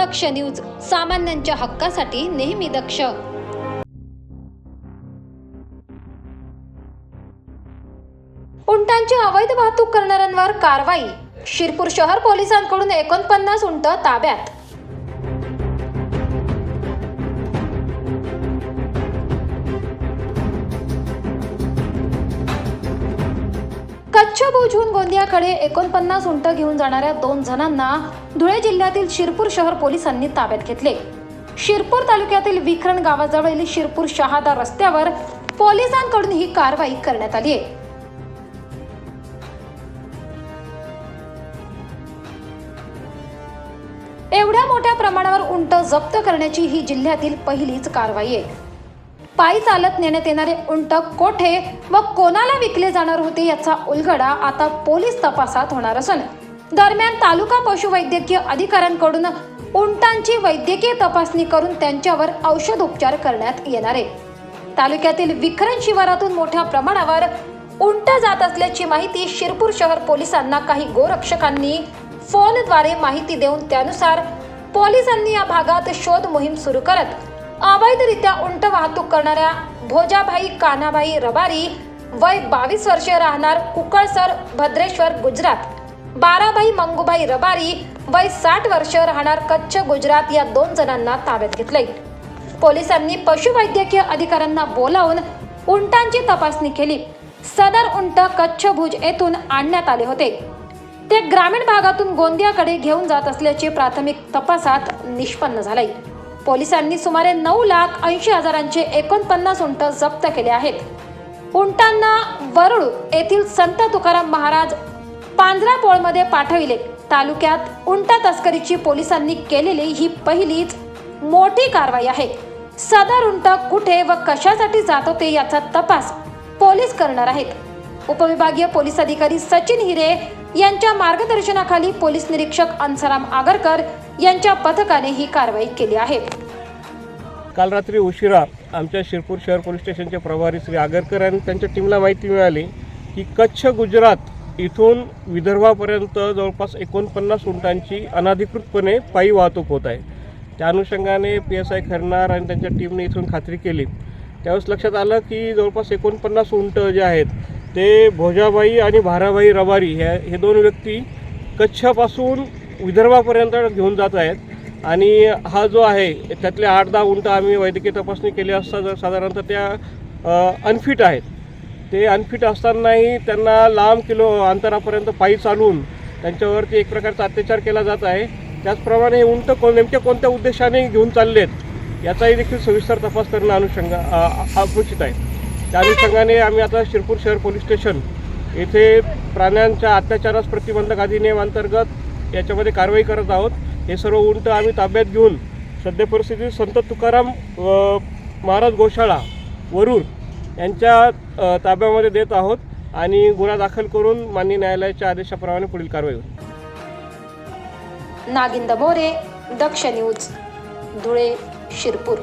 दक्ष news सामान्यांच्या हक्कासाठी नेहमी दक्ष. उंटांची अवैध वाहतूक करणाऱ्यांवर कारवाई शिरपूर शहर पोलिसांकडून एकोणपन्नास उंट ताब्यात. कच्छ भुजहून गोंदियाकडे एकोणपन्नास उंट घेऊन जाणाऱ्या दोन जणांना धुळे जिल्ह्यातील शिरपूर शहर पोलिसांनी ताब्यात घेतले. शिरपूर तालुक्यातील विखरण गावाजवळील शिरपूर शहादा रस्त्यावर पोलिसांकडून ही कारवाई करण्यात आली आहे. एवढ्या मोठ्या प्रमाणावर उंट जप्त करण्याची ही जिल्ह्यातील पहिलीच कारवाई आहे. पायी चालत नेण्यात येणारे उंट कोठे व कोणाला विकले जाणार होते याचा उलगडा आता पोलीस तपासात होणार असून दरम्यान तालुका पशुवैद्यकीय अधिकाऱ्यांकडून उंटांची वैद्यकीय तपासणी करून त्यांच्यावर औषध उपचार करण्यात येणार आहे. तालुक्यातील विखरण शिवारातून मोठ्या प्रमाणावर उंट जात असल्याची माहिती शिरपूर शहर पोलिसांना काही गोरक्षकांनी फोनद्वारे माहिती देऊन त्यानुसार पोलिसांनी या भागात शोध मोहीम सुरू करत अवैधरित्या उंट वाहतूक करणाऱ्या भोजाभाई कानाभाई रबारी वय बावीस वर्षे राहणार कुकळसर भद्रेश्वर गुजरात. बाराभाई मंगूभाई रबारी वय साठ वर्ष राहणार कच्छ गुजरात या दोन जणांना ताब्यात घेतले पोलिसांनी पशुवैद्यकीय अधिकाऱ्यांना बोलावून उंटांची तपासणी केली. सदर उंट कच्छ भुज येथून आणण्यात आले होते. ते ग्रामीण भागातून गोंदियाकडे घेऊन जात असल्याचे प्राथमिक तपासात निष्पन्न झाले पोलिसांनी सुमारे नऊ लाख ऐंशी हजारांचे एकोणपन्नास उंट जप्त केले आहेत. उंटांना वरुळ येथील संत तुकाराम महाराज पांजरापोळमध्ये पाठविले. तालुक्यात उंट तस्करीची पोलिसांनी केलेली ही पहिलीच मोठी कारवाई आहे. सदर उंट कुठे व कशासाठी जात होते याचा तपास पोलीस करणार आहेत. उपविभागीय पोलीस अधिकारी सचिन हिरे यांच्या मार्गदर्शनाखाली पोलीस निरीक्षक अंसाराम आगरकर यांच्या पथकाने ही कारवाई केली आहे. काल रात्री उशिरा आमच्या शिरपूर शहर पोलीस स्टेशनचे प्रभारी श्री आगरकर आणि त्यांच्या टीमला माहिती मिळाली की कच्छ गुजरात इथून विदर्भापर्यंत जवळपास एकोणपन्नास उंटांची अनधिकृतपणे पायी वाहतूक होत आहे. त्या अनुषंगाने पी एस आय खरणार आणि त्यांच्या टीमने इथून खात्री केली. त्यावेळेस लक्षात आलं की जवळपास एकोणपन्नास उंट जे आहेत ते भोजाबाई आणि भाराबाई रबारी ह्या हे दोन व्यक्ती कच्छपासून विदर्भापर्यंत घेऊन जात आहेत. आणि हा जो आहे त्यातले आठ दहा उंट आम्ही वैद्यकीय तपासणी केली असता जर साधारणतः त्या अनफिट आहेत. ते अनफिट असतानाही त्यांना लांब किलो अंतरापर्यंत पायी चालून त्यांच्यावरती एक प्रकारचा अत्याचार केला जात आहे. त्याचप्रमाणे हे उंट कोण नेमक्या कोणत्या उद्देशाने घेऊन चालले आहेत याचाही देखील सविस्तर तपास करणं अनुषंगा अपेक्षित आहे. त्या अनुषंगाने आम्ही आता शिरपूर शहर पोलीस स्टेशन येथे प्राण्यांच्या अत्याचारास प्रतिबंधक अधिनियम अंतर्गत याच्यामध्ये कारवाई करत आहोत. हे सर्व उंट आम्ही ताब्यात घेऊन सध्या परिस्थितीत संत तुकाराम महाराज गोशाळा वरूर यांच्या ताब्यामध्ये देत आहोत आणि गुन्हा दाखल करून माननीय न्यायालयाच्या आदेशाप्रमाणे पुढील कारवाई होईल. नागिंद मोरे दक्ष न्यूज धुळे शिरपूर.